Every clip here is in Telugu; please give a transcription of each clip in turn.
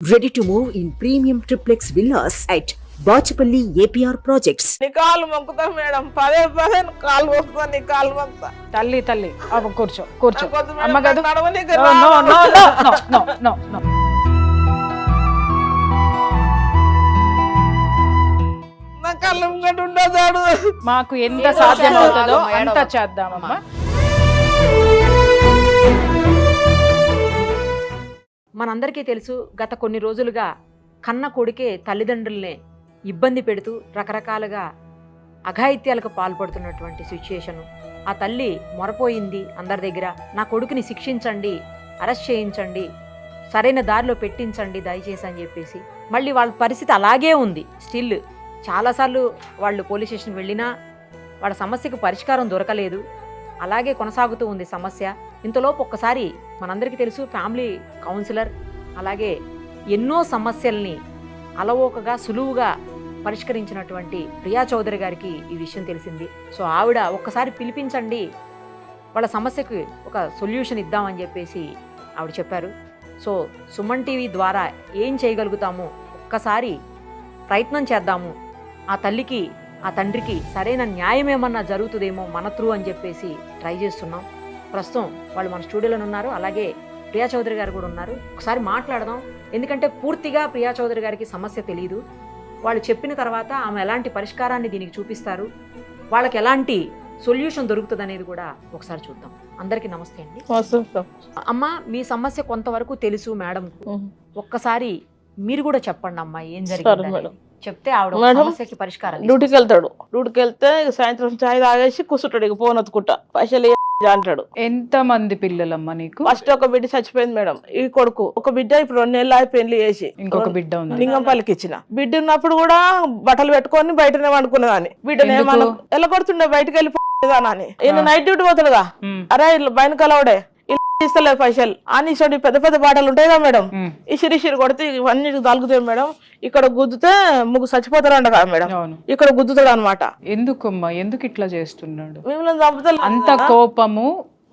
Ready to move in premium triplex villas at Bachapalli APR Projects. నీ కాళ్ళు మొక్కుతా మేడం. పదే పదే నీ కాళ్ళు మొక్కుతా నీ కాళ్ళు మొక్కుతా. తల్లి తల్లి అవ్వ కూర్చో కూర్చో. నాకు వద్దు మేడం, అమ్మ కాదు. నాకు నడవనీకి No, no, రాదు. no, no, no, no, no, no. నా కళ్ళు ముంగట ఉండదాడు మాకు ఎంత సాధ్యమవుతుందో అంత చేద్దామమ్మా. మనందరికీ తెలుసు గత కొన్ని రోజులుగా కన్న కొడుకే తల్లిదండ్రుల్ని ఇబ్బంది పెడుతూ రకరకాలుగా అఘాయిత్యాలకు పాల్పడుతున్నటువంటి సిచ్యుయేషను. ఆ తల్లి మొరపోయింది అందరి దగ్గర. నా కొడుకుని శిక్షించండి అరెస్ట్ చేయించండి సరైన దారిలో పెట్టించండి దయచేసి అని చెప్పేసి. మళ్ళీ వాళ్ళ పరిస్థితి అలాగే ఉంది. స్టిల్ చాలాసార్లు వాళ్ళు పోలీస్ స్టేషన్ వెళ్ళినా వాళ్ళ సమస్యకు పరిష్కారం దొరకలేదు. అలాగే కొనసాగుతూ ఉంది సమస్య. ఇంతలోపు ఒక్కసారి మనందరికీ తెలుసు ఫ్యామిలీ కౌన్సిలర్ అలాగే ఎన్నో సమస్యల్ని అలవోకగా సులువుగా పరిష్కరించినటువంటి ప్రియా చౌదరి గారికి ఈ విషయం తెలిసింది. సో ఆవిడ ఒక్కసారి పిలిపించండి వాళ్ళ సమస్యకు ఒక సొల్యూషన్ ఇద్దామని చెప్పేసి ఆవిడ చెప్పారు. సో సుమన్ టీవీ ద్వారా ఏం చేయగలుగుతామో? ఒక్కసారి ప్రయత్నం చేద్దాము. ఆ తల్లికి ఆ తండ్రికి సరైన న్యాయం ఏమన్నా జరుగుతుందేమో మన త్రూ అని చెప్పేసి ట్రై చేస్తున్నాం. ప్రస్తుతం వాళ్ళు మన స్టూడియోలో ఉన్నారు. అలాగే ప్రియా చౌదరి గారు కూడా ఉన్నారు. ఒకసారి మాట్లాడదాం. ఎందుకంటే పూర్తిగా ప్రియా చౌదరి గారికి సమస్య తెలియదు వాళ్ళు చెప్పిన తర్వాత ఆమె ఎలాంటి పరిష్కారాన్ని దీనికి చూపిస్తారు? వాళ్ళకి ఎలాంటి సొల్యూషన్ దొరుకుతుంది అనేది కూడా ఒకసారి చూద్దాం. అందరికీ నమస్తే అండి. అమ్మ మీ సమస్య కొంతవరకు తెలుసు మేడంకు. ఒక్కసారి మీరు కూడా చెప్పండి అమ్మా ఏం జరిగింది మేడం. చెప్తే ఆవిడ మేడం, సమస్యకి పరిష్కారం డ్యూటీకి వెళ్తాడు. డ్యూటీకి వెళ్తే సాయంత్రం చాయ్ తాగేసి కూర్చుంటాడు ఇక ఫోన్ ఒత్తుకుంటా పైసలు అంటాడు. ఎంత మంది పిల్లలమ్మా నీకు? ఫస్ట్ ఒక బిడ్డ చచ్చిపోయింది మేడం ఈ కొడుకు. ఒక బిడ్డ ఇప్పుడు రెండు నెలలు పెళ్ళి చేసి ఇంకొక బిడ్డ ఉంది. లింగంపల్లికి ఇచ్చిన బిడ్డ ఉన్నప్పుడు కూడా బట్టలు పెట్టుకొని బయటనే వండుకునేదాన్ని బిడ్డను? ఏమన్నా ఎలా కొడుతుండే బయటకు వెళ్ళి అని. ఈయన నైట్ డ్యూటీ పోతాడుగా. అరే ఇట్లా ఇస్తలేదు పైసలు. అని ఇచ్చాడు పెద్ద పెద్ద బాటలు ఉంటాయి కదా మేడం. ఉమ్, ఇసిరి ఇసిరి కొడితే ఇవన్నీ తలుగుతాయి మేడం. ఇక్కడ గుద్దుతే ముగ్గు చచ్చిపోతారంట కదా మేడం. ఇక్కడ గుద్దుతాడు అనమాట ఎందుకమ్మా? ఎందుకు ఇట్లా చేస్తున్నాడు? మిమ్మల్ని చంపుతా అంత కోపము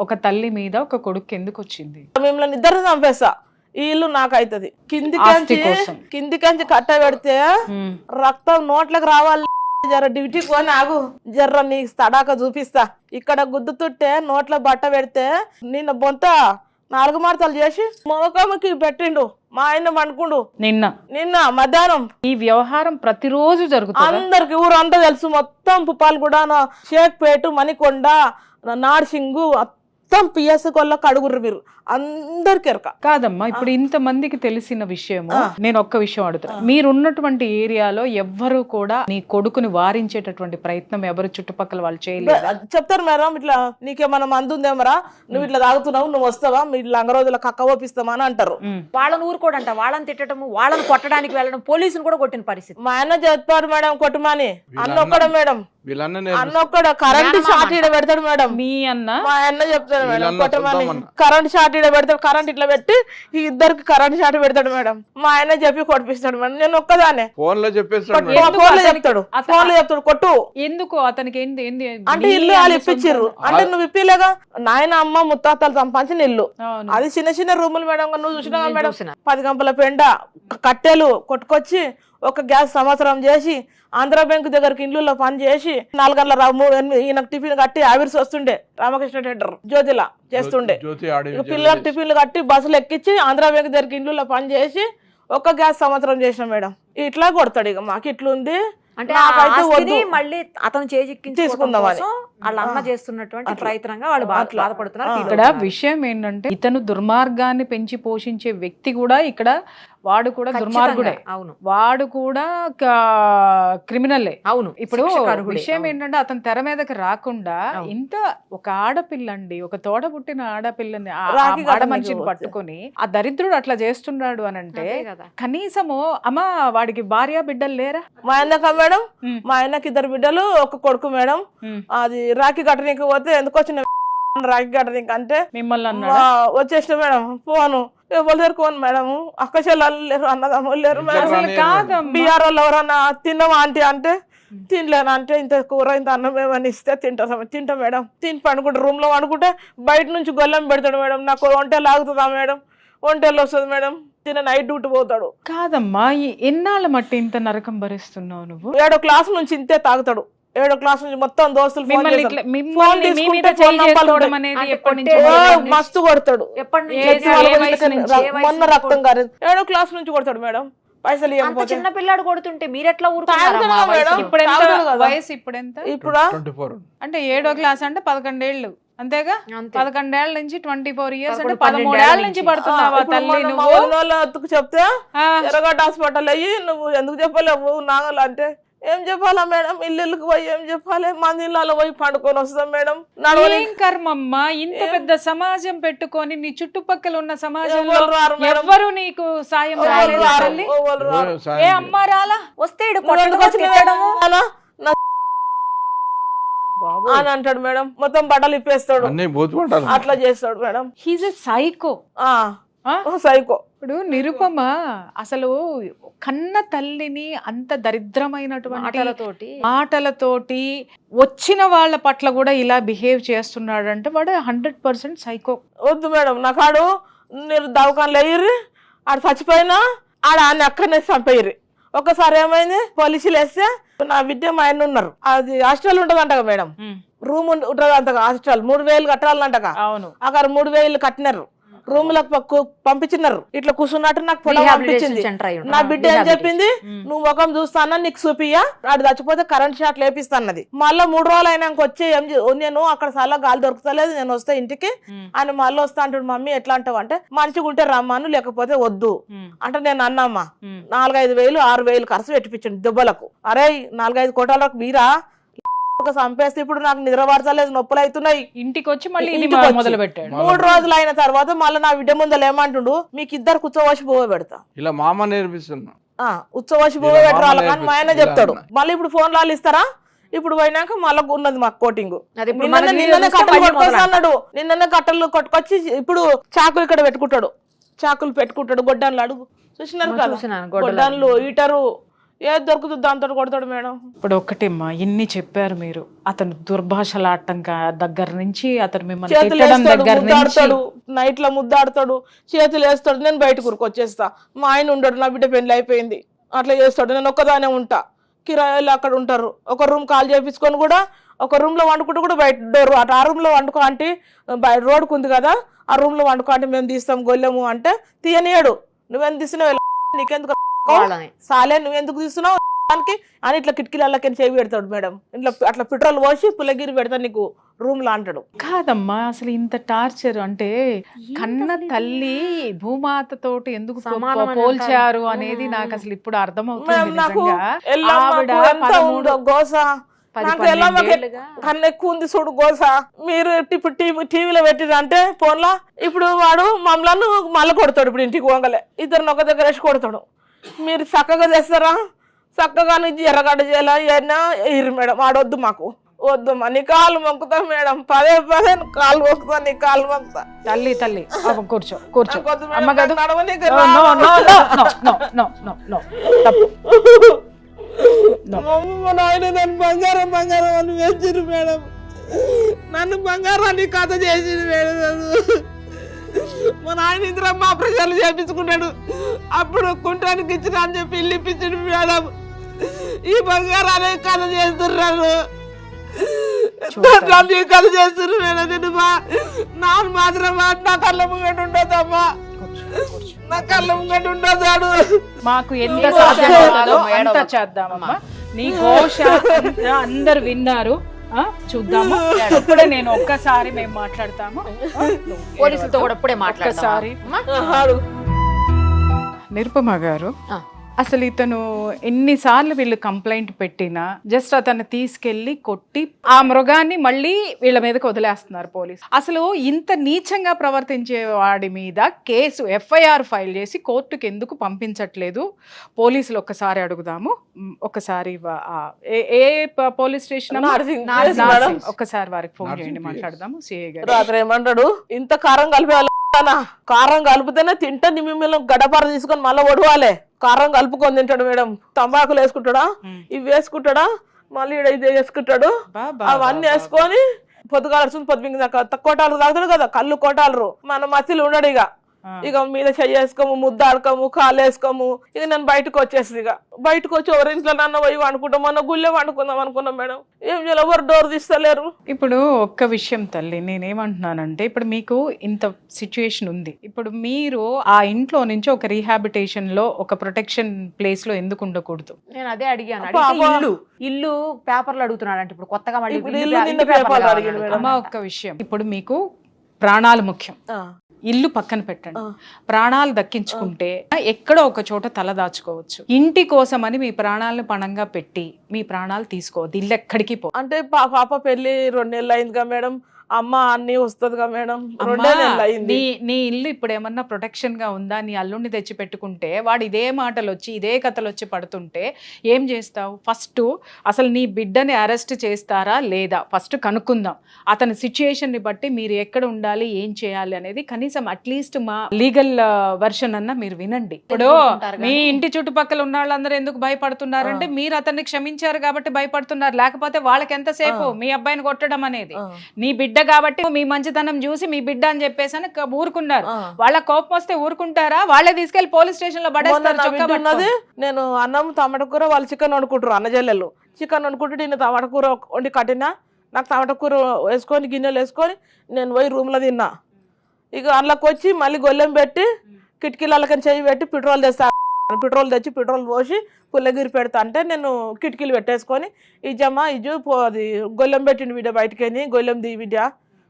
ఒక తల్లి మీద ఒక కొడుకు ఎందుకు వచ్చింది? మిమ్మల్ని ఇద్దరిని చంపేస్తా. ఈ ఇల్లు నాకు అవుతుంది కిందికి. కిందికంచి కట్ట పెడితే రక్తం నోట్లకు రావాలి. జర డ్యూటీ కొని ఆగు. జర్ర నీ తడాక చూపిస్తా. ఇక్కడ గుద్దుతుంటే నోట్ల బట్ట పెడితే నిన్న బొంత నాలుగు మార్తలు చేసి మొగకమ్మకి పెట్టిండు. మా ఆయన పండుకుండు. నిన్న. నిన్న మధ్యాహ్నం. ఈ వ్యవహారం ప్రతిరోజు జరుగుతుంది? అందరికి ఊరంతా తెలుసు. మొత్తం పుప్పాలు కూడా షేక్పేట మణికొండ నార్సింగు మొత్తం పిఎస్ కొల్ల అడుగుర్రు మీరు. అందరికి ఎరక. కాదమ్మా ఇప్పుడు ఇంత మందికి తెలిసిన విషయము నేను ఒక్క విషయం అడుగుతా. మీరున్నటువంటి ఏరియాలో ఎవ్వరు కూడా నీ కొడుకుని వారించేటటువంటి ప్రయత్నం ఎవరు చుట్టుపక్కల వాళ్ళు చేయలేదు? చెప్తారు మేడం ఇట్లా నీకేమన్నా మందు ఉందేమరా నువ్వు ఇట్లా తాగుతున్నావు నువ్వు వస్తావా? మీ లంగ రోజుల కక్క ఓపిస్తామా అని అంటారు. వాళ్ళని ఊరుకోడంట వాళ్ళని తిట్టడము వాళ్ళని కొట్టడానికి వెళ్ళడం పోలీసులు కూడా కొట్టిన పరిస్థితి. మా ఆయన చెప్తాడు మేడం కొట్టుమని. అన్న ఒక్కడ మేడం. అన్న ఒక్కడ కరెంట్ షార్ట్ పెడతాడు మేడం. మీ అన్న? మా అన్న చెప్తాడు. మేడం వీళ్ళన్న కొట్టమని చూద్దామన్న. కరెంట్ షార్ట్ ఈడ పెడతాడు కరెంట్ ఇట్లా పెట్టి ఈ ఇద్దరికి కరెంట్ షార్ట్ పెడతాడు మేడం మా ఆయన చెప్పి కొట్టిపిస్తాడు మేడం నేను ఒక్కదానే ఫోన్లో చెప్పేస్తాడు మేడం. ఫోన్లో చెప్తాడు అత- ఫోన్లో చెప్తాడు కొట్టు ఎందుకు అతనికి ఏంది ఏంది అంటే ఇల్లు వాళ్ళు ఇప్పించారు. అంటే నువ్వు ఇప్పిలేగా నాయన అమ్మ ముత్తాతలు సంపాదించిన ఇల్లు. అది చిన్న చిన్న రూములు మేడం నువ్వు చూసినావా నేను మేడం చూసిన. పది గంపల పెండ కట్టెలు కొట్టుకొచ్చి ఒక గ్యాస్ సంవత్సరం చేసి ఆంధ్ర బ్యాంక్ దగ్గరికి ఇండ్లలో పని చేసి నాలుగు గంటల ఈయనకు టిఫిన్ కట్టి ఆవిర్స్ వస్తుండే రామకృష్ణ థియేటర్ జ్యోతిలా చేస్తుండే పిల్లలకు టిఫిన్లు కట్టి బస్సులు ఎక్కించి ఆంధ్ర బ్యాంక్ దగ్గరికి ఇండ్లలో పని చేసి ఒక గ్యాస్ సంవత్సరం చేసిన మేడం ఇట్లా కొడతాడు ఇక మాకు ఇట్లుంది అంటే. మళ్ళీ అతను వాళ్ళ అన్న ఆ. చేస్తున్నటువంటి. ప్రయత్నంగా వాళ్ళు. బాధపడుతున్నారు ఇక్కడ. విషయం ఏంటంటే ఇతను దుర్మార్గాన్ని పెంచి పోషించే వ్యక్తి కూడా ఇక్కడ వాడు కూడా. దుర్మార్గుడే అవును వాడు కూడా క్రిమినలే అవును ఇప్పుడు. విషయం. ఏంటంటే అతని తెర మీదకి రాకుండా. ఇంత ఒక ఆడపిల్ల అండి ఒక తోడ పుట్టిన ఆడపిల్లని ఆడ మనిషిని. పట్టుకొని ఆ దరిద్రుడు అట్లా చేస్తున్నాడు అని అంటే. కనీసము అమ్మా వాడికి భార్య బిడ్డలు లేరా మా ఆయనక మేడం. మా ఆయనకి ఇద్దరు బిడ్డలు ఒక కొడుకు మేడం. అది రాఖీ కట్టనీకి పోతే ఎందుకు వచ్చిన రాఖీ కట్టనీకి అంటే మిమ్మల్ని వచ్చేసిన మేడం ఫోను ఎవరు లేరు కోను మేడం? అక్క చెల్లెలు లేరు అన్నదమ్ములు లేరు మేడం. బీఆర్ వాళ్ళు ఎవరన్నా తిన్నావా ఆంటీ అంటే తినలేను అంటే ఇంత కూర ఇంత అన్నం ఏమని ఇస్తే తింటా తింటా మేడం. తిని పండుకుంటా రూమ్లో పండుకుంటే బయట నుంచి గొల్లం పెడతాడు మేడం. నాకు ఒంటే లాగుతుందా మేడం? ఒంటెళ్ళు వస్తుంది మేడం. తిన నైట్ డ్యూటీ పోతాడు. కాదమ్మా ఈ ఎన్నాళ్ళ మట్టి ఇంత నరకం భరిస్తున్నావు నువ్వు? ఏడో క్లాస్ నుంచి ఇంతే తాగుతాడు. ఏడో క్లాస్ నుంచి మొత్తం దోస్తులు ఫోన్ చేస్తారు. తీసుకుంటే నంబర్లు? మస్తు కొడతాడు. మొన్న రక్తం గారి ఏడో క్లాస్ నుంచి కొడతాడు మేడం. పైసలు ఇవ్వకపోతే. చిన్న పిల్లాడు కొడుతుంటే వయసులో? మేడం? ఇప్పుడు. వయసు ఇప్పుడు? ఎంత అంటే ఏడో క్లాస్ అంటే పదకొండేళ్ళు. అంతేగా? అంతే. పదకొండేళ్ళ నుంచి ట్వంటీ ఫోర్ ఇయర్స్ అంటే పదకొండు, పదమూడేళ్ళ నుంచి. పడుతున్నావా తల్లి నువ్వు? చెప్తే ఎర్రగడ్డ హాస్పిటల్ అయ్యి నువ్వు ఎందుకు చెప్పలేవు? నాగలు అంటే ఏం చెప్పాలా మేడం? ఇల్లుకి పోయి ఏం చెప్పాలి? మంది ఇళ్ళలో పోయి పండుకొని వస్తాం మేడం. నడవని కర్మమ్మా? ఇంత పెద్ద సమాజం పెట్టుకొని నీ చుట్టుపక్కల ఉన్న సమాజంలో ఎవరు రారు మేడం. ఎవ్వరు నీకు సాయం ఎవరు రాలేదా రారు, తల్లి? ఎవరు రారు. ఏ అమ్మ రాలా? వస్తే ఈడు? తిట్టడము. అలా నా- అని అంటాడు మేడం. మొత్తం బట్టలు ఇప్పేస్తాడు. అన్ని బూత్ పట్టాలి అట్లా చేస్తాడు మేడం. హీజ్ ఎ సైకో ఆ. సైకో. ఇప్పుడు నిరుపమ? అసలు కన్న తల్లిని అంత దరిద్రమైనటువంటి మాటలతోటి. మాటలతోటి వచ్చిన వాళ్ళ పట్ల కూడా ఇలా బిహేవ్ చేస్తున్నాడంటే వాడు హండ్రెడ్ పర్సెంట్ సైకో. వద్దు మేడం నా కాడు మీరు దవాఖానలు వేయర్రి ఆడ చచ్చిపోయినా ఆడ ఆయన అక్కడనే చంపేయర్రి. ఒకసారి ఏమైంది? పోలీసులు వేస్తే నా బిడ్డ మా ఆయన ఉన్నారు. అది హాస్టల్ ఉంటదంటగా మేడం. రూమ్ ఉంటది అంతగా హాస్టల్. మూడు వేలు కట్టాలంటగా. అవును. అక్కడ మూడు వేలు కట్టినారు. రూమ్లకు పంపించినారు. ఇట్లా కూర్చున్నట్టు నాకు పంపించింది. నా బిడ్డ ఏం చెప్పింది? నువ్వు ముఖం చూస్తానా నీకు చూపియా ఆడు చచ్చిపోతే కరెంట్ షాట్ లేపిస్తాన్నది మళ్ళీ మూడు రోజులు అయినాక వచ్చి ఏం నేను అక్కడ చాలా గాలి దొరుకుతలేదు నేను వస్తే ఇంటికి. ఆయన మళ్ళీ వస్తా అంటాడు మమ్మీ ఎట్లా అంటావు? అంటే మంచిగా ఉంటే రమ్మాను లేకపోతే వద్దు. అంటే నేను అన్నమ్మా నాలుగైదు వేలు ఆరు వేలు ఖర్చు పెట్టిపించండి దెబ్బలకు. అరే నాలుగైదు కోటాలకు మీరా? ఒక చంపేస్తే ఇప్పుడు నాకు నిద్ర పడతలేదు నొప్పులు అవుతున్నాయి ఇంటికి వచ్చి మళ్ళీ. మొదలు పెట్టాడు మూడు రోజులు అయిన తర్వాత మళ్ళీ నా బిడ్డ ముందర ఏమంటుండు మీకు ఇద్దరు కూర్చోవచ్చి పోవ పెడతా. ఇలా మామ నేర్పిస్తున్నా. ఆ ఉత్సవచ్చి పోవ పెట్టరాల కానీ మా ఆయన. చెప్తాడు. మళ్ళీ ఇప్పుడు ఫోన్ లాలు ఇస్తారా? ఇప్పుడు పోయినాక మళ్ళీ ఉన్నది మాకు కోటింగ్. నిన్ననే కట్టలు కొట్టుకొస్తా అన్నాడు. నిన్ననే కట్టలు కొట్టుకొచ్చి ఇప్పుడు చాకులు ఇక్కడ పెట్టుకుంటాడు. చాకులు పెట్టుకుంటాడు గొడ్డన్లు అడుగు. చూసినారు కదా. గొడ్డన్లు ఈటరు ఏది దొరుకుతుంది దాంతో కొడతాడు మేడం. ఇప్పుడు ఒకటేమ్మా ఇన్ని చెప్పారు మీరు. అతను దుర్భాషలాడటం దగ్గర నుంచి అతను మిమ్మల్ని నుంచి ముద్దాడతాడు నైట్లో ముద్దాడతాడు చేతులు వేస్తాడు నేను బయట వచ్చేస్తా. మా ఆయన ఉండడు నా బిడ్డ పెళ్ళి అయిపోయింది. అట్లా చేస్తాడు నేను ఒక్కదానే ఉంటా. కిరాయిలు అక్కడ ఉంటారు. ఒక రూమ్ కాల్ చేపించుకొని కూడా ఒక రూమ్లో వండుకుంటూ కూడా బయట డోర్ అటు ఆ రూమ్లో వండుకో అంటే బయట రోడ్కు ఉంది కదా ఆ రూమ్లో వండుకో అంటే మేము తీస్తాం గొల్లెము అంటే తీయనియాడు. నువ్వెందుకు తీసినావు నీకెందుకు సాలే నువ్వెందుకు తీస్తున్నావు? దానికి? అని ఇట్లా కిటికీలకి చేయి పెడతాడు మేడం. ఇట్లా అట్లా పెట్రోల్ పోసి పుల్లగిరి పెడతా నీకు రూమ్లో అంటాడు. కాదమ్మా అసలు ఇంత టార్చర్ అంటే కన్న తల్లి భూమాత తోటి ఎందుకు పోల్చారు. అనేది. నాకు అసలు ఇప్పుడు అర్థమవుతుంది గోస. కన్ను ఎక్కువ ఉంది చూడు గోస. మీరు ఇప్పుడు టీవీ టీవీలో పెట్టిరు అంటే ఫోన్లో. ఇప్పుడు వాడు మమ్మల్ని మళ్ళీ కొడతాడు ఇప్పుడు ఇంటికి పోగలే ఇద్దరిని ఒక దగ్గర వేసి కొడతాడు. మీరు చక్కగా చేస్తారా? చక్కగా నుంచి ఎర్రగడ్డ చేయాలా? ఏనా? ఇరు మేడం ఆడొద్దు మాకు. వద్దు మా. నీ కాలు మొక్కుతా మేడం. పదే పదే కాలు మొక్కుతా నీ కాలు మొక్కుతా. తల్లి తల్లి కూర్చో కూర్చో. మా నాయన నన్ను బంగారం బంగారం అని వేసిరు మేడం. నన్ను బంగారాన్ని కథ చేసిండు మేడం. మా నాయన ఇద్దరు మా ప్రజలు చేపించుకున్నాడు. అప్పుడు కుంటానికి ఇచ్చిన అని చెప్పి ఇల్లు ఇప్పించాడు మేడం. ఈ బంగారాన్ని కథ ఈ కథ చేస్తున్నారు మేడం నేను మా నాన్న మాత్రం నా కళ్ళ ముంగట ఉండదమ్మా నా కళ్ళ ముంగట ఉండదాడు మాకు ఎంత సాధ్యమవుతుందో. అంత చేద్దామమ్మా. నీ ఘోష అందరు విన్నారు. చూద్దాము ఇప్పుడే నేను ఒక్కసారి మేము మాట్లాడతాము పోలీసులతో కూడా ఇప్పుడే మాట్లాడతావా? ఒక్కసారి అమ్మా? ఆడు నిరుపమ గారు ఆ. అసలు ఇతను ఎన్నిసార్లు వీళ్ళు కంప్లైంట్ పెట్టినా జస్ట్ అతన్ని తీసుకెళ్ళి కొట్టి ఆ మృగాన్ని మళ్ళీ వీళ్ళ మీదకి వదిలేస్తున్నారు పోలీసు అసలు ఇంత నీచంగా ప్రవర్తించే వాడి మీద కేసు ఎఫ్ఐఆర్ ఫైల్ చేసి కోర్టుకి ఎందుకు పంపించట్లేదు పోలీసులు ఒక్కసారి అడుగుదాము ఒకసారి ఏ- పోలీస్ స్టేషన్ అమ్మా? నార్సింగ్ నార్సింగ్. Place madam. ఒక్కసారి వారికి ఫోన్ చేయండి. మాట్లాడదాము సిఐ గారు రాత్రి ఏమంటాడు ఇంత కారం కలిపేయాలి కారం కలిపితేనే తింటే మిమ్మల్ని గడపర తీసుకొని మళ్ళీ ఒడవాలి కారం కలుపుకొని తింటాడు మేడం తంబాకులు వేసుకుంటాడా. ఇవి వేసుకుంటాడా మళ్ళీ ఇది వేసుకుంటాడు అవన్నీ. వేసుకొని పొద్దుగాల వస్తుంది పొద్దుగా కోటాలు తాగుతాడు కదా కళ్ళు కోటాలు మన మసిలు ఉండడు ఇక. ఇక మీద చెయ్యేసుకోము ముద్దాడుకోము కాలు వేసుకోము ఇక నేను బయటకు వచ్చేసి ఇక బయటకు వచ్చి ఎవరి ఇంట్లో నన్ను పోయి వండుకుంటాం మొన్న గుళ్ళే వండుకుందాం అనుకున్నాం మేడం. ఏం చేయాలి? ఎవరు డోర్ తీస్తలేరు? ఇప్పుడు ఒక్క విషయం తల్లి నేనేమంటున్నానంటే ఇప్పుడు మీకు ఇంత సిచ్యుయేషన్ ఉంది. ఇప్పుడు మీరు ఆ ఇంట్లో నుంచి ఒక రీహాబిటేషన్లో ఒక ప్రొటెక్షన్ ప్లేస్లో ఎందుకు ఉండకూడదు? నేను అదే అడిగాను. ఇల్లు ఇల్లు పేపర్లు అడుగుతున్నాడు అంటే ఇప్పుడు కొత్తగా మళ్ళీ అడుగుతున్నాడంట. ఒక్క విషయం. ఇప్పుడు మీకు ప్రాణాలు ముఖ్యం. ఆ, ఇల్లు పక్కన పెట్టండి. ప్రాణాలు దక్కించుకుంటే ఎక్కడో ఒక చోట తల దాచుకోవచ్చు. ఇంటి కోసమని మీ ప్రాణాలను పణంగా పెట్టి మీ ప్రాణాలు తీసుకోవద్దు. ఇల్లు ఎక్కడికి పో అంటే పాప పెళ్ళి రెండు నెలలు అయిందిగా మేడం. అమ్మ అన్ని వస్తుందిగా మేడం. రెండే అమ్మా, నెలలు అయింది. నీ నీ ఇల్లు ఇప్పుడు ఏమన్నా ప్రొటెక్షన్గా ఉందా? నీ అల్లుడిని తెచ్చి పెట్టుకుంటే వాడు ఇదే మాటలు వచ్చి ఇదే కథలు వచ్చి పడుతుంటే ఏం చేస్తావు? ఫస్ట్ అసలు నీ బిడ్డని అరెస్ట్ చేస్తారా లేదా? ఫస్ట్ కనుక్కుందాం. అతని సిచ్యుయేషన్ని బట్టి మీరు ఎక్కడ ఉండాలి ఏం చేయాలి అనేది కనీసం అట్లీస్ట్ మా లీగల్ వర్షన్ అన్న మీరు వినండి. ఇప్పుడు మీ. ఇంటి చుట్టుపక్కల ఉన్న వాళ్ళందరూ ఎందుకు భయపడుతున్నారంటే మీరు అతన్ని క్షమించారు కాబట్టి భయపడుతున్నారు. లేకపోతే వాళ్ళకి ఎంతసేపు. మీ అబ్బాయిని కొట్టడం అనేది? నీ బిడ్డ కాబట్టి మీ మంచితనం చూసి మీ బిడ్డ అని చెప్పేసి అని ఊరుకున్నారు. వాళ్ళ కోపం వస్తే ఊరుకుంటారా వాళ్ళే తీసుకెళ్ళి పోలీస్ స్టేషన్లో పడేస్తారు. నేను అన్నం టమాటా కూర వాళ్ళు చికెన్ వండుకుంటారు అన్నజల్లెలు చికెన్ వండుకుంటే నేను టమాటా కూర వండి కట్టినా నాకు టమాటా కూర వేసుకొని గిన్నెలు వేసుకొని నేను పోయి రూమ్లో తిన్నా ఇక అందులోకి వచ్చి మళ్ళీ గొల్లెం పెట్టి కిటికీలకి చెయ్యి పెట్టి పెట్రోల్ తెస్తా పెట్రోల్ తెచ్చి పెట్రోల్ పోసి పుల్లగిరి పెడతా. అంటే నేను కిటికీలు పెట్టేసుకొని ఇజమ్మా ఇజు పో అది గొల్లెం పెట్టిండు బిడ్డ బయటకెళ్ళి గొల్లెం దీ బిడ్డ.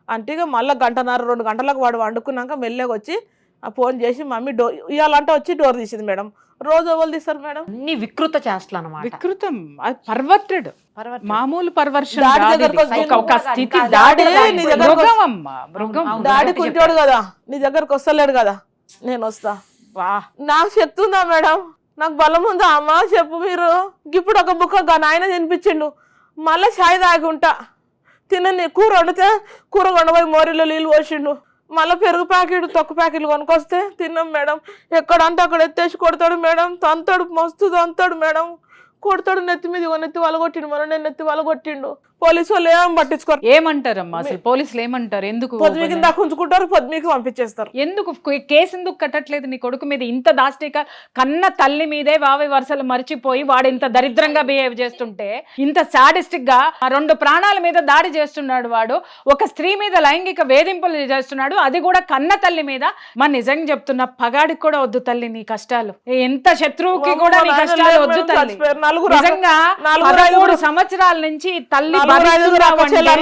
అంటే ఇక మళ్ళీ గంటన్నర రెండు గంటలకు వాడు వండుకున్నాక మెల్లగా వచ్చి ఆ ఫోన్ చేసి మమ్మీ డోర్ ఇవ్వాలంటే వచ్చి డోర్ తీసింది మేడం. రోజు ఎవరు తీస్తారు మేడం? అన్ని వికృత చేష్టలు అనమాట వికృతం. అది పర్వర్టెడ్. మామూలు పర్వర్షన్ దాడి దగ్గరకు. ఒక- స్థితి దాడి నీ మృగం కుంటాడు కదా. నీ దగ్గరకు వస్తలేడు కదా. నేను వస్తా. వా. నాకు చెప్తుందా మేడం? నాకు బలం ఉందా? అమ్మ చెప్పు మీరు. ఇప్పుడు ఒక బుక్క నాయన తినిపించిండు. మళ్ళీ చాయ్ తాగి ఉంటా తినని కూర వండితే కూర కొండపోయి మోరీలో నీళ్ళు పోసిండు. మళ్ళీ పెరుగు ప్యాకెట్ తొక్క ప్యాకెట్లు కొనుక్కొస్తే తిన్నాం మేడం. ఎక్కడంటే అక్కడ ఎత్తేసి కొడతాడు మేడం. తంతాడు మస్తు తంతాడు మేడం. కొడతాడు నెత్తి మీద నెత్తి వలగొట్టిండు కొట్టిండు. మనం నేను నెత్తి వలగొట్టిండు కొట్టిండు. పోలీసు వాళ్ళు ఏం పట్టించుకోరు. ఏమంటారమ్మా? అసలు పోలీసులు ఏమంటారు? ఎందుకు పొద్దుమికి దాకా ఉంచుకుంటారు పంపించేస్తారు. ఎందుకు? కేసు ఎందుకు కట్టట్లేదు? నీ కొడుకు మీద ఇంత దాష్టిక కన్న తల్లి మీదే వావి వరుసలు మర్చిపోయి వాడు ఇంత దరిద్రంగా బిహేవ్ చేస్తుంటే ఇంత సాడిస్టిక్గా ఆ రెండు ప్రాణాల మీద దాడి చేస్తున్నాడు వాడు ఒక స్త్రీ మీద లైంగిక వేధింపులు చేస్తున్నాడు అది కూడా కన్న తల్లి మీద. మా నిజంగా చెప్తున్నా పగాడికి కూడా వద్దు తల్లి నీ కష్టాలు. ఎంత శత్రువుకి కూడా నీ కష్టాలు వద్దు తల్లి. నిజంగా పదమూడు సంవత్సరాల నుంచి తల్లి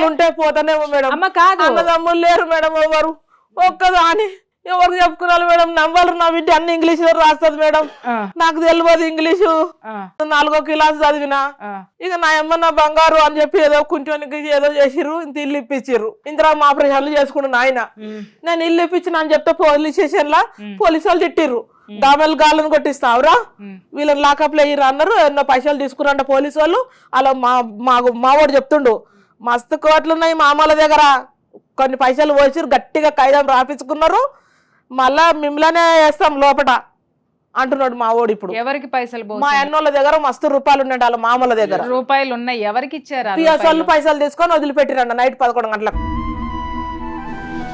ఉంటే పోతానేమో మేడం? అమ్మ కాదు. అన్నదమ్ములు లేరు మేడం ఎవరు? ఒక్కదాని. ఎవరు చెప్పుకున్నారు మేడం? నంబర్ నా బిడ్డ అన్ని ఇంగ్లీష్లో రాస్తుంది మేడం. నాకు తెలియదు ఇంగ్లీషు. నాలుగో క్లాస్ చదివిన. ఇక నా అమ్మ నా బంగారు అని చెప్పి ఏదో కుంటోనికి ఏదో చేసిర్రు ఇంత ఇల్లు ఇప్పించిర్రు. మా ఆపరేషన్లు చేసుకున్నాను ఆయన. నేను ఇల్లు ఇప్పించిన అని చెప్తే పోలీస్ స్టేషన్ లా. పోలీసు వాళ్ళు తిట్టిర్రు. దామెలు గాళ్ళని కొట్టిస్తావురా? ఉమ్. వీళ్ళని లాకప్లో అయ్యారు అన్నారు. ఎన్నో పైసలు తీసుకురంట పోలీసు వాళ్ళు. అలా మా మా మావాడు చెప్తుండు మస్తు కోట్లు ఉన్నాయి మా అమ్మల దగ్గర. కొన్ని పైసలు పోసి గట్టిగా కాగితం రాపించుకున్నారు. మళ్ళా మిమ్మల్నే వేస్తాం లోపట. అంటున్నాడు మా వాడు ఇప్పుడు. ఎవరికి పైసలు మా పోసి అన్నోళ్ళ దగ్గర మస్తు రూపాయలు ఉన్నాయి వాళ్ళ మామల దగ్గర. రూపాయలు ఉన్నాయి ఎవరికి ఇచ్చారు? పైసలు తీసుకొని వదిలిపెట్టిరంట నైట్ పదకొండు గంటలకు.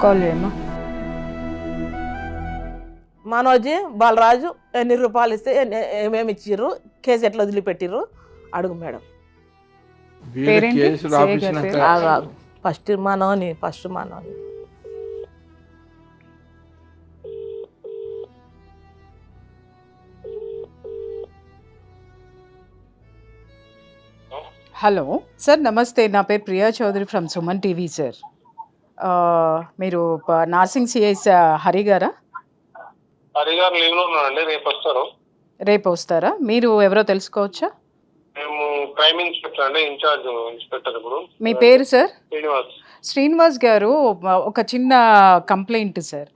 కాల్ చేయమ్మా. మనోజ్ బాలరాజు ఎన్ని రూపాయలు ఇస్తే ఏమేమి ఇచ్చిర్రు కేసు ఎట్లా వదిలిపెట్టిర్రు? అడుగు మేడం. ఫస్ట్ మనోని ఫస్ట్ మనోని. హలో. సార్ నమస్తే. నా పేరు Priya Chowdary from Suman TV sir. ఆ, మీరు నార్సింగ్ సిఐస్ హరి గారా? హరి గారు లీవ్లో ఉన్నారండి రేపు వస్తారు. రేపు వస్తారా? మీరు ఎవరో తెలుసుకోవచ్చా? మేము క్రైమ్ ఇన్స్పెక్టర్ అండి ఇన్ఛార్జ్ ఇన్స్పెక్టర్ ఇప్పుడు. మీ పేరు సార్? శ్రీనివాస్. శ్రీనివాస్ గారు ఒక చిన్న కంప్లైంట్ సార్.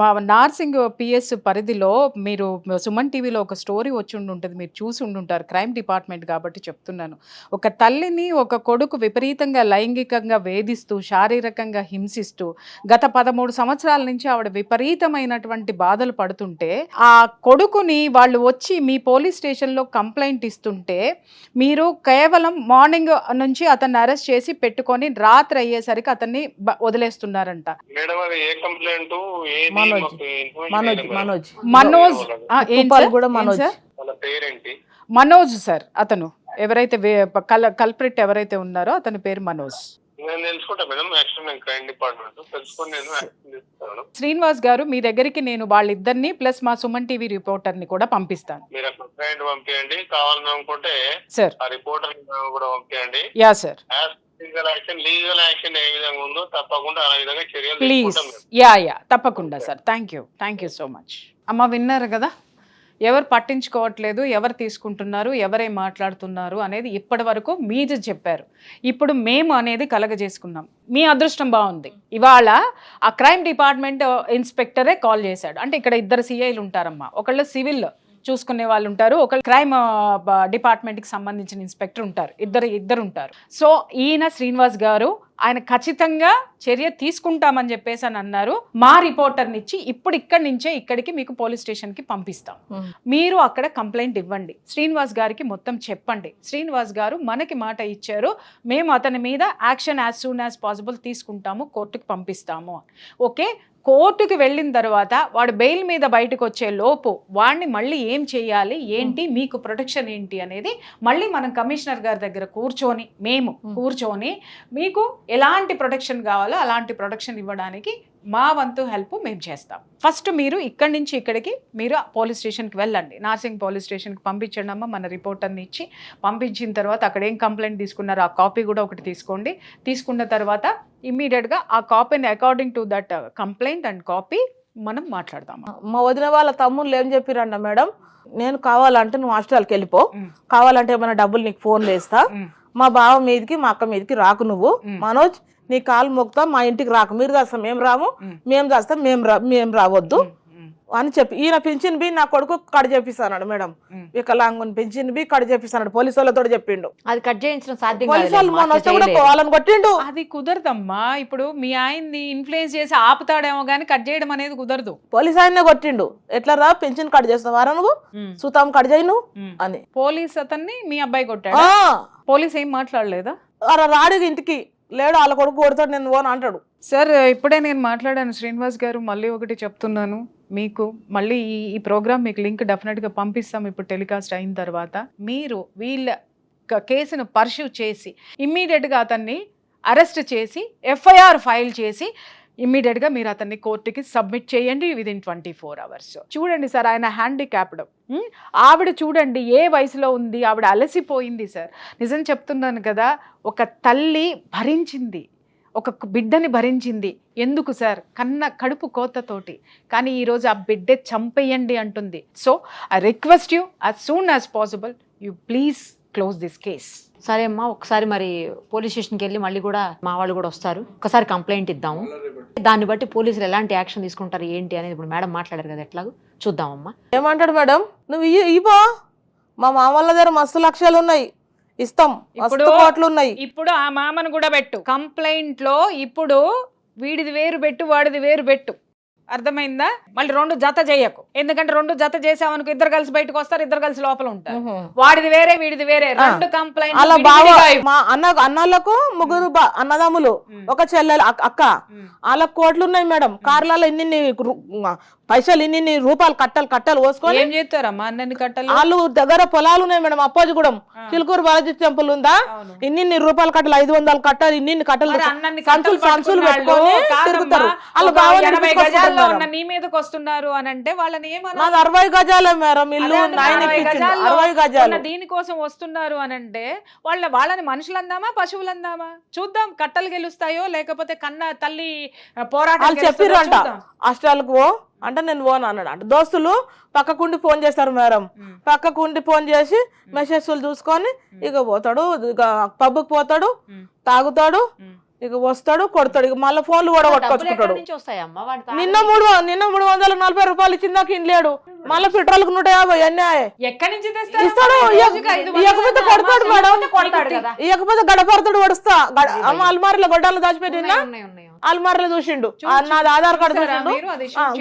మా నార్సింగ్ పిఎస్ పరిధిలో మీరు సుమన్ టీవీలో ఒక స్టోరీ వచ్చి ఉంటుంది మీరు చూసి ఉండుంటారు క్రైమ్ డిపార్ట్మెంట్ కాబట్టి చెప్తున్నాను. ఒక తల్లిని ఒక కొడుకు విపరీతంగా లైంగికంగా వేధిస్తూ శారీరకంగా హింసిస్తూ గత పదమూడు సంవత్సరాల నుంచి ఆవిడ విపరీతమైనటువంటి బాధలు పడుతుంటే ఆ కొడుకుని వాళ్ళు వచ్చి మీ పోలీస్ స్టేషన్లో కంప్లైంట్ ఇస్తుంటే మీరు కేవలం మార్నింగ్ నుంచి అతన్ని అరెస్ట్ చేసి పెట్టుకొని రాత్రి అయ్యేసరికి అతన్ని వదిలేస్తున్నారంట. మేడం అది ఏ కంప్లైంట్? మనోజ్. మనోజ్. మనోజ్? కూడా మనోజ్. మనోజ్ సార్ అతను. ఎవరైతే కల్ కల్ప్రిట్ ఎవరైతే ఉన్నారో అతని పేరు మనోజ్. నేను తెలుసుకుంటా మేడం యాక్షన్ నేను క్రైమ్ డిపార్ట్మెంట్ తెలుసుకొని నేను యాక్షన్ తీసుకుంటాను శ్రీనివాస్ గారు మీ దగ్గరికి నేను వాళ్ళిద్దరిని ప్లస్ మా సుమన్ టీవీ రిపోర్టర్ని కూడా పంపిస్తాను. పంపించండి కావాలని అనుకుంటే సార్. ఆ రిపోర్టర్ కూడా పంపించండి yeah sir. Legal action legal action ఏ విధంగా ఉందో తప్పకుండా ఆ విధంగా చర్యలు ప్లీజ్ తీసుకుంటాం. యా యా తప్పకుండా sir thank you thank you so much అమ్మ విన్నారు కదా? ఎవరు పట్టించుకోవట్లేదు ఎవరు తీసుకుంటున్నారు ఎవరేం మాట్లాడుతున్నారు అనేది ఇప్పటి వరకు మీరు చెప్పారు. ఇప్పుడు మేము అనేది కలగజేసుకున్నాం. మీ అదృష్టం బాగుంది. ఇవాళ ఆ క్రైమ్ డిపార్ట్మెంట్ ఇన్స్పెక్టరే కాల్ చేశాడు. అంటే ఇక్కడ ఇద్దరు సిఐలు ఉంటారమ్మా. ఒకళ్ళు సివిల్ చూసుకునే వాళ్ళు ఉంటారు. ఒకళ్ళు క్రైమ్ డిపార్ట్మెంట్కి సంబంధించిన ఇన్స్పెక్టర్ ఉంటారు. ఇద్దరు ఇద్దరు ఉంటారు. సో ఈయన శ్రీనివాస్ గారు ఆయన ఖచ్చితంగా చర్య తీసుకుంటామని చెప్పేసి అని అన్నారు. మా రిపోర్టర్ని ఇచ్చి ఇప్పుడు ఇక్కడి నుంచే ఇక్కడికి మీకు పోలీస్ స్టేషన్కి పంపిస్తాం. మీరు అక్కడ కంప్లైంట్ ఇవ్వండి. శ్రీనివాస్ గారికి మొత్తం చెప్పండి. శ్రీనివాస్ గారు మనకి మాట ఇచ్చారు. మేము అతని మీద action as soon as possible తీసుకుంటాము కోర్టుకి పంపిస్తాము ఓకే? కోర్టుకి వెళ్ళిన తర్వాత వాడు బెయిల్ మీద బయటకు వచ్చే లోపు వాడిని మళ్ళీ ఏం చేయాలి? ఏంటి? మీకు ప్రొటెక్షన్ ఏంటి? అనేది మళ్ళీ మనం కమిషనర్ గారి దగ్గర కూర్చొని మేము. కూర్చొని మీకు ఎలాంటి ప్రొటెక్షన్ కావాలో అలాంటి ప్రొటెక్షన్ ఇవ్వడానికి మా వంతు హెల్ప్ మేము చేస్తాం. ఫస్ట్ మీరు ఇక్కడి నుంచి ఇక్కడికి మీరు పోలీస్ స్టేషన్కి వెళ్ళండి. నార్సింగ్ పోలీస్ స్టేషన్కి పంపించండి అమ్మ మన రిపోర్టర్ని ఇచ్చి పంపించిన తర్వాత అక్కడ ఏం కంప్లైంట్ తీసుకున్నారో ఆ కాపీ కూడా ఒకటి తీసుకోండి. తీసుకున్న తర్వాత ఇమ్మీడియట్గా ఆ కాపీని according to that complaint and copy మనం మాట్లాడదాం. మా వదిన వాళ్ళ తమ్ముళ్ళు ఏం చెప్పిరంట మేడం? నేను కావాలంటే నువ్వు హాస్టల్కి వెళ్ళిపో. కావాలంటే ఏమైనా డబ్బులు నీకు ఫోన్ వేస్తా మ్. బావ మీదకి మా అక్క మీదకి రాకు నువ్వు. మనోజ్ నీ కాలు మొక్తా మా ఇంటికి రాకు. మీరు చేస్తాం మేము రాము. మేము చేస్తాం మేము రా మేము రావద్దు. అని చెప్పి. ఈయన పింఛన్ బి నా కొడుకు కడ చేపిస్తాడు మేడం. వికలాంగుని పింఛన్ బి కడ చేపిస్తాడు పోలీసు వాళ్ళతో చెప్పిండు. అది కట్ చేయించడం సాధ్యం పోలీసు వాళ్ళు మొన్న వస్తే కూడా. వాళ్ళని కొట్టిండు. అది కుదరదమ్మా. ఇప్పుడు మీ ఆయన్ని ఇన్ఫ్లుయెన్స్ చేసి ఆపుతాడేమో కానీ కట్ చేయడం అనేది కుదరదు. పోలీసు ఆయన్నే కొట్టిండు. ఎట్లా రా పింఛన్ కట్ చేస్తావారా నువ్వు. సుతాం కట్ చేయను. అని. పోలీస్ అతన్ని మీ అబ్బాయి కొట్టాడు? పోలీస్ ఏం మాట్లాడలేదా? అరే రాడు ఇంటికి. లేడు వాళ్ళ కొడుకు కొడతాడు నేను ఓన్ అంటాడు. సార్ ఇప్పుడే నేను మాట్లాడాను. శ్రీనివాస్ గారు మళ్ళీ ఒకటి చెప్తున్నాను. మీకు మళ్ళీ ఈ ఈ ప్రోగ్రామ్ మీకు లింక్ డెఫినెట్గా పంపిస్తాం ఇప్పుడు టెలికాస్ట్ అయిన తర్వాత. మీరు వీళ్ళ కేసును పర్ష్యూ చేసి ఇమ్మీడియట్గా అతన్ని అరెస్ట్ చేసి ఎఫ్ఐఆర్ ఫైల్ చేసి ఇమ్మీడియట్గా మీరు అతన్ని కోర్టుకి సబ్మిట్ చేయండి విదిన్ ట్వంటీ ఫోర్ అవర్స్ చూడండి సార్ ఆయన హ్యాండిక్యాప్డ్ ఆవిడ చూడండి ఏ వయసులో ఉంది? ఆవిడ అలసిపోయింది సార్ నిజం చెప్తున్నాను కదా ఒక తల్లి భరించింది. ఒక బిడ్డని భరించింది. ఎందుకు సార్ కన్న కడుపు కోతతోటి. కానీ ఈరోజు ఆ బిడ్డే చంపేయండి అంటుంది. So I request you as soon as possible you please close this case. సరే అమ్మా ఒకసారి మరి పోలీస్ స్టేషన్కి వెళ్ళి మళ్ళీ కూడా మా వాళ్ళు కూడా వస్తారు. ఒకసారి కంప్లైంట్ ఇద్దాము. దాన్ని బట్టి పోలీసులు ఎలాంటి యాక్షన్ తీసుకుంటారు ఏంటి అనేది ఇప్పుడు మేడం మాట్లాడారు కదా ఎట్లాగో? చూద్దామమ్మా ఏమంటాడు మేడం? నువ్వు ఇవ్వా మా మామ వాళ్ళ దగ్గర మస్తు లక్ష్యాలు ఉన్నాయి. ఇస్తాం. ఇప్పుడు- కోట్లు ఉన్నాయి. ఇప్పుడు ఆ మామను కూడా పెట్టు. కంప్లైంట్లో ఇప్పుడు వీడిది వేరు పెట్టు వాడిది వేరు పెట్టు. అర్థమైందా? మళ్ళీ రెండు జత చేయకు. ఎందుకంటే రెండు జత చేసామనుకో ఇద్దరు కలిసి బయటకు వస్తారు ఇద్దరు కలిసి లోపల ఉంటారు. వాడిది వేరే వీడిది వేరే. రెండు కంప్లైంట్ అలా మా అన్న అన్నలకు ముగ్గురు అన్నదమ్ములు ఒక చెల్లెలు అక్క- వాళ్ళ కోట్లు ఉన్నాయి మేడం. కార్లలో ఇన్ని పైసలు ఇన్ని రూపాయలు కట్టలు కట్టలు పోసుకొని ఏం చేస్తారమ్మా అన్నని కట్టాలి? వాళ్ళు దగ్గర పొలాలు ఉన్నాయి మేడం అప్పోజిగూడెం. చిలుకూరు బాలాజీ టెంపుల్ ఉందా. ఇన్ని రూపాయలు కట్టలు ఐదు వందలు కట్టలు ఇన్ని కట్టలు సంచులు సంచులు పెట్టుకొని తిరుగుతారు. వాళ్ళు బాగా ఉన్న నీ మీదకి వస్తున్నారు అని అంటే వాళ్ళని ఏమన్నా అరవై గజాలే మేడం ఇల్లు అరవై గజాలు. దీనికోసం వస్తున్నారు అని అంటే వాళ్ళ వాళ్ళని మనుషులు అందామా పశువులు అందామా చూద్దాం కట్టలు గెలుస్తాయో లేకపోతే కన్న తల్లి ఆ, పోరాటం వాళ్ళు గెలుస్తుందో చెప్పిర్రంట. చూద్దాం. హాస్టల్కి పో అంటే నేను పోను అన్నాడు. అంటే దోస్తులు పక్కకుండి ఫోన్ చేస్తారు మేడం. పక్కకుండి ఫోన్ చేసి మెసేజ్లు చూసుకొని ఇక పోతాడు ఇక పబ్కి పోతాడు. తాగుతాడు. ఇక వస్తాడు కొడతాడు. ఇక మళ్ళీ ఫోన్లు కూడా కొట్టుకొచ్చుకుంటాడు తాళం నిన్న మూడు నిన్న మూడు వందల నలభై రూపాయలు ఇచ్చిందాక ఇంట్లేడు మళ్ళీ పెట్రోల్కి నూట యాభై అన్నీ. ఎక్కడి నుంచి ఇస్తాడు. ఇవ్వకపోతే కొడతాడు మేడం. ఇవ్వకపోతే గడపడతాడు అమ్మ అల్మారిలో గొడ్డాలు దాచిపెట్టినా. అల్మారిలో చూసిండు. నాది ఆధార్ కార్డు చూసిండు.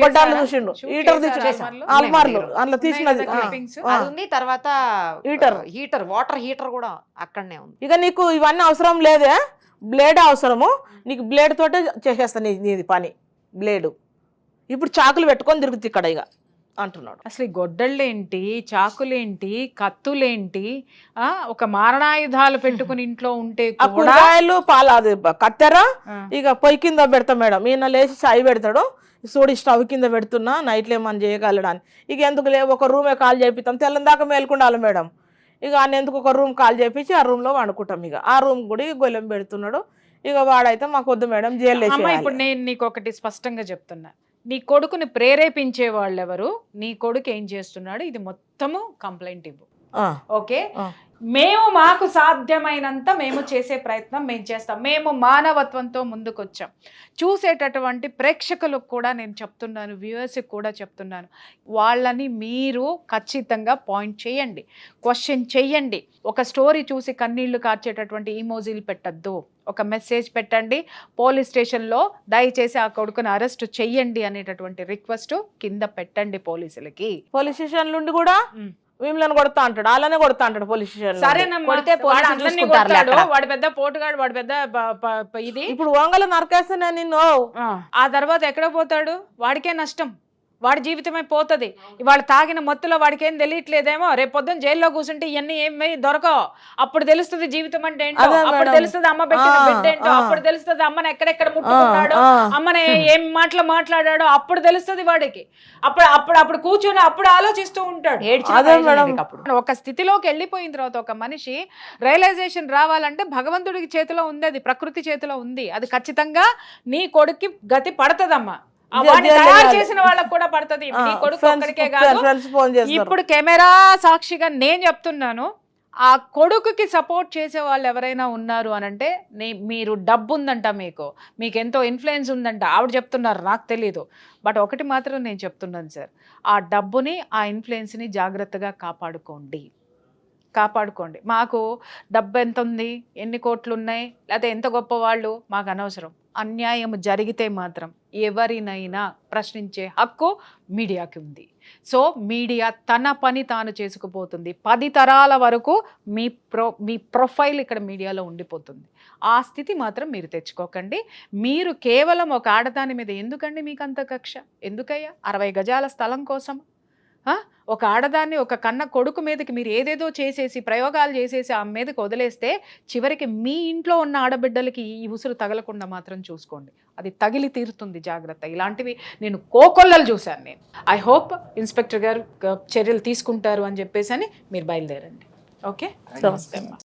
గొడ్డాలు? చూసిండు. హీటర్ తెచ్చి అల్మార్లో? అందులో తీసినది. తర్వాత హీటర్. హీటర్ వాటర్ హీటర్ కూడా అక్కడనే ఉంది. ఇక నీకు ఇవన్నీ అవసరం లేదే? బ్లేడ్ అవసరము నీకు బ్లేడ్ తోటే చేసేస్తా నీ నీది పని. బ్లేడు. ఇప్పుడు చాకులు పెట్టుకొని తిరుగుతుంది ఇక్కడ ఇక అంటున్నాడు. అసలు ఈ గొడ్డళ్ళేంటి చాకులేంటి కత్తులేంటి? ఒక మారణాయుధాలు పెట్టుకుని ఇంట్లో ఉంటే కూరగాయలు పాలు అది కత్తెర. ఇక పొయ్యి కింద పెడతా మేడం. ఈయన లేచి చాయ్ పెడతాడు. చూడు ఈ స్టవ్ కింద పెడుతున్నా నైట్లో ఏమన్నా చేయగలడని ఇక ఎందుకు లే ఒక రూమే కాల్ చేపిస్తాం తెల్లం దాకా మేల్కుండాలి మేడం. ఇక ఆయన ఎందుకు ఒక రూమ్ కాల్ చేపించి ఆ రూమ్లో వండుకుంటాం ఇక. ఆ రూమ్ కూడా ఇక గొల్లెం పెడుతున్నాడు. ఇక వాడైతే మాకు వద్దు మేడం జైలు అమ్మ ఇప్పుడు నేను నీకు ఒకటి స్పష్టంగా చెప్తున్నా. నీ కొడుకుని ప్రేరేపించే వాళ్ళు ఎవరు నీ కొడుకు ఏం చేస్తున్నాడు? ఇది మొత్తము కంప్లైంట్ ఇవ్వు. ఓకే. మేము మాకు సాధ్యమైనంత మేము చేసే ప్రయత్నం మేము చేస్తాం. మేము మానవత్వంతో ముందుకొచ్చాం. చూసేటటువంటి ప్రేక్షకులకు కూడా నేను చెప్తున్నాను వ్యూవర్స్కి కూడా చెప్తున్నాను. వాళ్ళని మీరు ఖచ్చితంగా పాయింట్ చేయండి. క్వశ్చన్ చెయ్యండి ఒక స్టోరీ చూసి కన్నీళ్ళు కార్చేటటువంటి ఈమోజీలు పెట్టద్దు. ఒక మెసేజ్ పెట్టండి. పోలీస్ స్టేషన్లో దయచేసి ఆ కొడుకుని అరెస్ట్ చెయ్యండి అనేటటువంటి రిక్వెస్ట్ కింద పెట్టండి పోలీసులకి. పోలీస్ స్టేషన్ నుండి కూడా? మిమ్మల్ని కొడతా అంటాడు అలానే కొడతా అంటాడు పోలీస్ స్టేషన్ వాడు పెద్ద పోటుగాడు వాడు పెద్ద ఇది. ఇప్పుడు వంగల నరకేస్తానే నిన్ను. ఆ తర్వాత ఎక్కడ పోతాడు? వాడికే నష్టం. వాడి జీవితమే పోతుంది. ఇవాళ తాగిన మత్తులో వాడికి ఏం తెలియట్లేదేమో రేపు పొద్దున్న జైల్లో కూర్చుంటే ఇవన్నీ ఏమి దొరకవు. అప్పుడు తెలుస్తుంది జీవితం అంటే ఏంటో అప్పుడు. తెలుస్తుంది అమ్మ పెట్టిన బిడ్డ ఏంటో. అప్పుడు తెలుస్తుంది అమ్మని ఎక్కడెక్కడ ముట్టుకున్నాడు. అమ్మని ఏం మాటలు మాట్లాడాడో అప్పుడు తెలుస్తుంది వాడికి. అప్పుడు అప్పుడు అప్పుడు కూర్చొని అప్పుడు ఆలోచిస్తూ ఉంటాడు. ఒక స్థితిలోకి వెళ్ళిపోయిన తర్వాత ఒక మనిషి రియలైజేషన్ రావాలంటే భగవంతుడికి చేతిలో ఉంది అది ప్రకృతి చేతిలో ఉంది. అది ఖచ్చితంగా నీ కొడుక్కి గతి పడతదమ్మా. చేసిన వాళ్ళకి కూడా పడుతుంది. కొడుకు ఇప్పుడు కెమెరా సాక్షిగా నేను చెప్తున్నాను. ఆ కొడుకుకి సపోర్ట్ చేసే వాళ్ళు ఎవరైనా ఉన్నారు అని అంటే నే మీరు డబ్బు ఉందంట మీకు. మీకు ఎంతో ఇన్ఫ్లుయెన్స్ ఉందంట. ఆవిడ చెప్తున్నారు నాకు తెలీదు. బట్ ఒకటి మాత్రం నేను చెప్తున్నాను సార్. ఆ డబ్బుని ఆ ఇన్ఫ్లుయెన్స్ని జాగ్రత్తగా కాపాడుకోండి. కాపాడుకోండి. మాకు డబ్బు ఎంత ఉంది ఎన్ని కోట్లు ఉన్నాయి లేకపోతే ఎంత గొప్ప వాళ్ళు మాకు అనవసరం. అన్యాయం జరిగితే మాత్రం ఎవరినైనా ప్రశ్నించే హక్కు మీడియాకి ఉంది. సో మీడియా తన పని తాను చేసుకుపోతుంది. పది తరాల వరకు మీ ప్రో మీ ప్రొఫైల్ ఇక్కడ మీడియాలో ఉండిపోతుంది. ఆ స్థితి మాత్రం మీరు తెచ్చుకోకండి. మీరు కేవలం ఒక ఆడదాని మీద ఎందుకండి మీకు అంత కక్ష? ఎందుకయ్యా? అరవై గజాల స్థలం కోసం ఒక ఆడదాన్ని ఒక కన్న కొడుకు మీదకి మీరు ఏదేదో చేసేసి ప్రయోగాలు చేసేసి ఆ మీదకి వదిలేస్తే చివరికి మీ ఇంట్లో ఉన్న ఆడబిడ్డలకి ఈ ఉసురు తగలకుండా మాత్రం చూసుకోండి. అది తగిలి తీరుతుంది జాగ్రత్త. ఇలాంటివి నేను కోకొల్లలు చూశాను నేను. ఐ హోప్ ఇన్స్పెక్టర్ గారు చర్యలు తీసుకుంటారు అని చెప్పేసి అని మీరు బయలుదేరండి. ఓకే? నమస్తే అమ్మా.